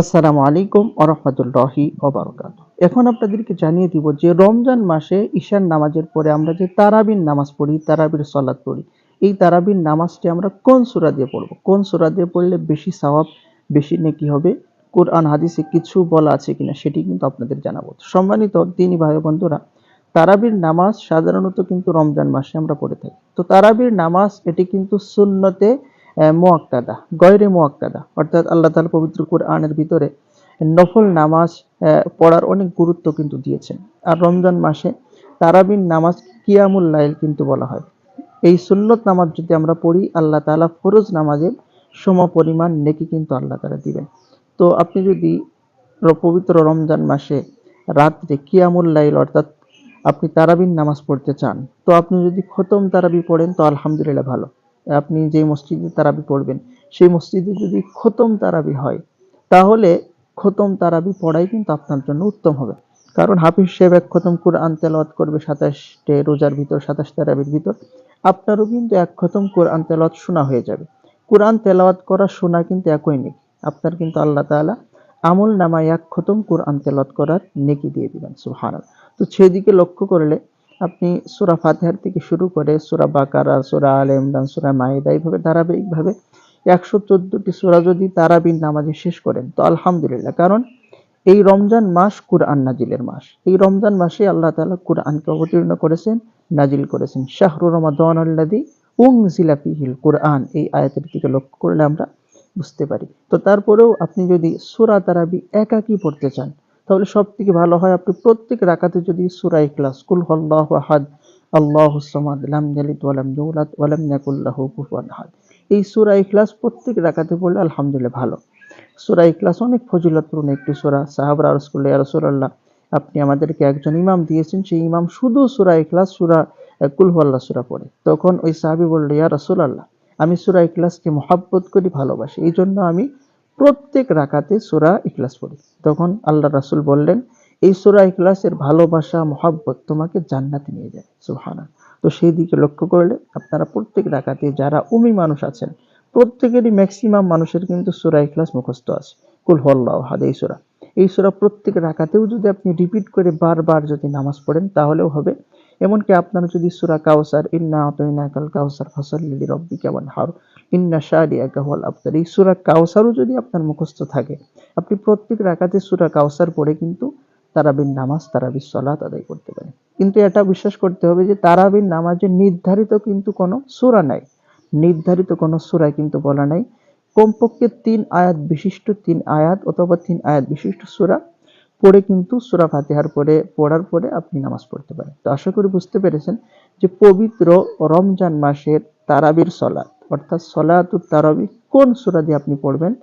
আসসালামু আলাইকুম আরহামতুল্লাহি ওবরাকাত এখন আপনাদেরকে জানিয়ে দিব যে রমজান মাসে ঈশান নামাজের পরে আমরা যে তারাবির নামাজ পড়ি, তারাবির সলাৎ পড়ি, এই তারাবির নামাজটি আমরা কোন সূরা দিয়ে পড়ব? কোন সূরা দিয়ে পড়লে বেশি সওয়াব, বেশি নেকি হবে? কোরআন, হাদিসে কিছু বলা আছে কিনা সেটি কিন্তু আপনাদের জানাব। সম্মানিত তিনি ভাই বন্ধুরা, তারাবির নামাজ সাধারণত কিন্তু রমজান মাসে আমরা পড়ে থাকি। তো তারাবির নামাজ, এটি কিন্তু সুন্নতে মোয়াক্কাদা, গয়রে মোয়াক্তাদা অর্থাৎ আল্লাহ তাআলা পবিত্র কোরআনের ভিতরে নফল নামাজ পড়ার অনেক গুরুত্ব কিন্তু দিয়েছেন। আর রমজান মাসে তারাবিন নামাজ কিয়ামুল লাইল কিন্তু বলা হয়। এই সুন্নত নামাজ যদি আমরা পড়ি, আল্লাহ তাআলা ফরজ নামাজের সম পরিমাণ নেকি কিন্তু আল্লাহ তালা দিবেন। তো আপনি যদি পবিত্র রমজান মাসে রাত্রে কিয়ামুল লাইল, অর্থাৎ আপনি তারাবিন নামাজ পড়তে চান, তো আপনি যদি খতম তারাবি পড়েন, তো আলহামদুলিল্লাহ ভালো। আপনি যে মসজিদে তারাবি পড়বেন, সেই মসজিদে যদি খতম তারাবি হয়, তাহলে খতম তারাবি পড়াই কিন্তু আপনার জন্য উত্তম হবে। কারণ হাফিজ সাহেব এক খতম কোরআন তেলাওয়াত করবে সাতাশটে রোজার ভিতর, সাতাশ তারাবির ভিতর, আপনারও কিন্তু এক খতম কোরআন তেলাওয়াত শোনা হয়ে যাবে। কোরআন তেলাওয়াত করা শোনা কিন্তু একই নেই আপনার কিন্তু আল্লাহ তাআলা আমল নামায় এক খতম কোরআন তেলাওয়াত করার নেকি দিয়ে দিবেন, সুবহানাল্লাহ। তো সেদিকে লক্ষ্য করলে আপনি সূরা ফাতিহার থেকে শুরু করে সূরা বাকারা, সূরা আলে ইমরান, সূরা মাইদা এইভাবে ধারাবাহিকভাবে একশো চোদ্দটি সূরা যদি তারাবির নামাজে শেষ করেন, তো আলহামদুলিল্লাহ। কারণ এই রমজান মাস কুরআন নাজিলের মাস। এই রমজান মাসে আল্লাহ তাআলা কুরআনকে অবতীর্ণ করেছেন, নাজিল করেছেন। শাহরু রমাদান আল্লাদি উনজিলা ফিহিল কুরআন। এই আয়াতের দিকে লক্ষ্য করলে আমরা বুঝতে পারি। তো তারপরেও আপনি যদি সূরা তারাবি একাকী পড়তে চান তাহলে সব থেকে ভালো হয় আপনি প্রত্যেক রাকাতে যদি সূরা ইখলাস কুল আল্লাহুস সামাদ লাম ইয়ালিদ ওয়া লাম ইউলাদ ওয়া লাম ইয়াকুল কুফুয়ান আহাদ। এই প্রত্যেক পড়লে আলহামদুলিল্লাহ ভালো। অনেক ফজিলতপূর্ণ একটি সূরা। সাহাবারা আরজ করলে আপনি আমাদেরকে একজন ইমাম দিয়েছেন সেই ইমাম শুধু সূরা ইখলাস সুরা আহ, কুল হুয়াল্লাহ সূরা পড়ে। তখন ওই সাহাবী বলল ইয়া রাসূলুল্লাহ আমি সূরা ইখলাসকে মহাব্বত করি ভালোবাসি। এই জন্য আমি প্রত্যেক রাকাতে সূরা ইখলাস পড়ি। তখন আল্লাহ রাসূল বললেন, এই সূরা ইখলাসের ভালোবাসা, মহাব্বত তোমাকে জান্নাতে নিয়ে যায়। সুবহানাল্লাহ। তো সেই দিকে লক্ষ্য করলে আপনারা প্রত্যেক রাকাতে যারা উমি মানুষ আছেন, প্রত্যেকেরই ম্যাক্সিমাম মানুষের কিন্তু সূরা ইখলাস মুখস্থ আছে। কুল হুয়াল্লাহু আহাদ, এই সূরা। এই সূরা প্রত্যেক রাকাতেও যদি আপনি রিপিট করে বারবার যদি নামাজ পড়েন, তাহলেও হবে। এমনকি আপনারা যদি সুরা কাউসার ইন্না আতাইনাকাল কাউসার ফাসাল্লি লিরাব্বিকা ওয়ানহার। সূরা কাউসারও যদি আপনার মুখস্থ থাকে, আপনি প্রত্যেক সূরা কাউসার পড়ে কিন্তু নামাজ সলাত আদায় করতে কিন্তু এটা বিশ্বাস করতে হবে যে নামাজের নির্ধারিত কিন্তু কোনো সূরা নাই। নির্ধারিত কোনো সূরা কিন্তু বলা নাই। কমপক্ষে তিন আয়াত বিশিষ্ট তিন আয়াত অথবা তিন আয়াত বিশিষ্ট সূরা পড়ে কিন্তু সূরা ফাতিহার পরে পড়ার পরে আপনি নামাজ পড়তে পারেন। তো আশা করি বুঝতে পেরেছেন যে পবিত্র রমজান মাসের তারাবির সলাত অর্থাৎ সলাতুত তারাবি, কোন সুরা দিয়ে আপনি পড়বেন?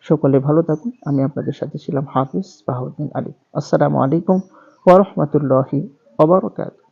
সকলে ভালো থাকুন। আমি আপনাদের সাথে ছিলাম হাফিজ বাহাউদ্দিন আলী। আসসালামু আলাইকুম ওয়া রাহমাতুল্লাহি ওয়া বারাকাতুহু।